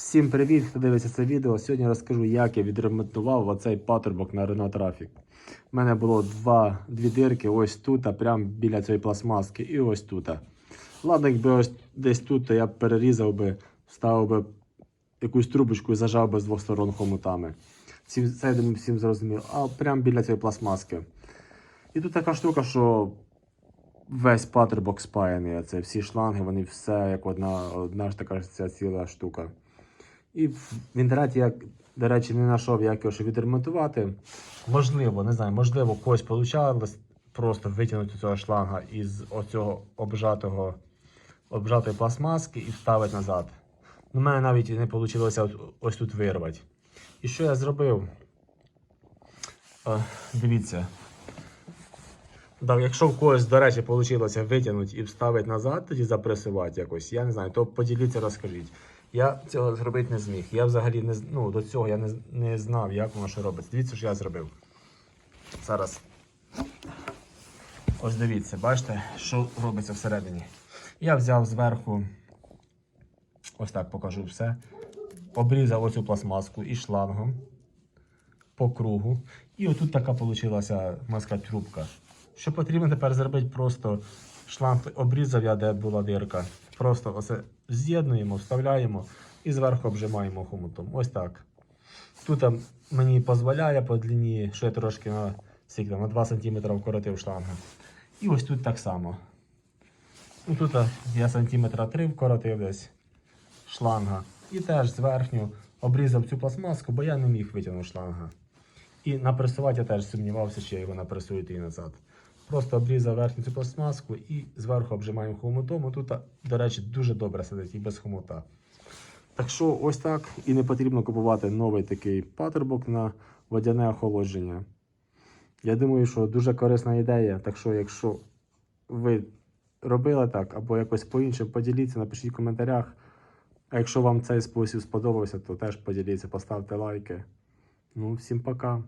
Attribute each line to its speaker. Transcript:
Speaker 1: Всім привіт, хто дивиться це відео. Сьогодні розкажу, як я відремонтував оцей патрубок на Renault Traffic. У мене було два, дві дирки ось тут, а прямо біля цієї пластмаски, і ось тут. Ладно, якби ось десь тут, то я б перерізав би, вставив би якусь трубочку і зажав би з двох сторон хомутами. Всім, це я думаю, всім зрозуміло. А прямо біля цієї пластмаски. І тут така штука, що весь патрубок спаяний. Це всі шланги, вони все як одна, одна ж така ця ціла штука. І в інтернеті я, до речі, не знайшов, як його ще відремонтувати. Можливо, не знаю, можливо, когось вийшло просто витягнути цього шланга із оцього обжатого, обжатої пластмаски і вставити назад. У мене навіть не вийшло ось, ось тут вирвати. І що я зробив? Е, дивіться. Так, якщо в когось, до речі, вийшло витягнути і вставити назад, тоді запресувати якось, я не знаю, то поділіться, розкажіть. Я цього зробити не зміг. Я взагалі не ну, до цього я не, не знав, як воно що робиться. Дивіться, що я зробив. Зараз. Ось дивіться, бачите, що робиться всередині. Я взяв зверху, ось так покажу все. Обрізав оцю пластмаску і шлангом по кругу. І отут така вийшла маска трубка. Що потрібно тепер зробити, просто шланг обрізав я, де була дирка. Просто оце з'єднуємо, вставляємо і зверху обжимаємо хомутом. Ось так. Тут мені дозволяє по длині, що я трошки на, скільки на 2 см вкоротив шланга. І ось тут так само. Ну, тут а, я сантиметра 3 вкоротив десь шланга. І теж зверхню обрізав цю пластмаску, бо я не міг витягнути шланга. І напресувати я теж сумнівався, чи я його напресую і назад. Просто обрізав верхню цю пластмаску і зверху обжимаємо хомутом. Тут, до речі, дуже добре сидить і без хомута. Так що ось так. І не потрібно купувати новий такий патрубок на водяне охолодження. Я думаю, що дуже корисна ідея. Так що, якщо ви робили так, або якось по-іншому поділіться, напишіть в коментарях. А якщо вам цей спосіб сподобався, то теж поділіться, поставте лайки. Ну, всім пока.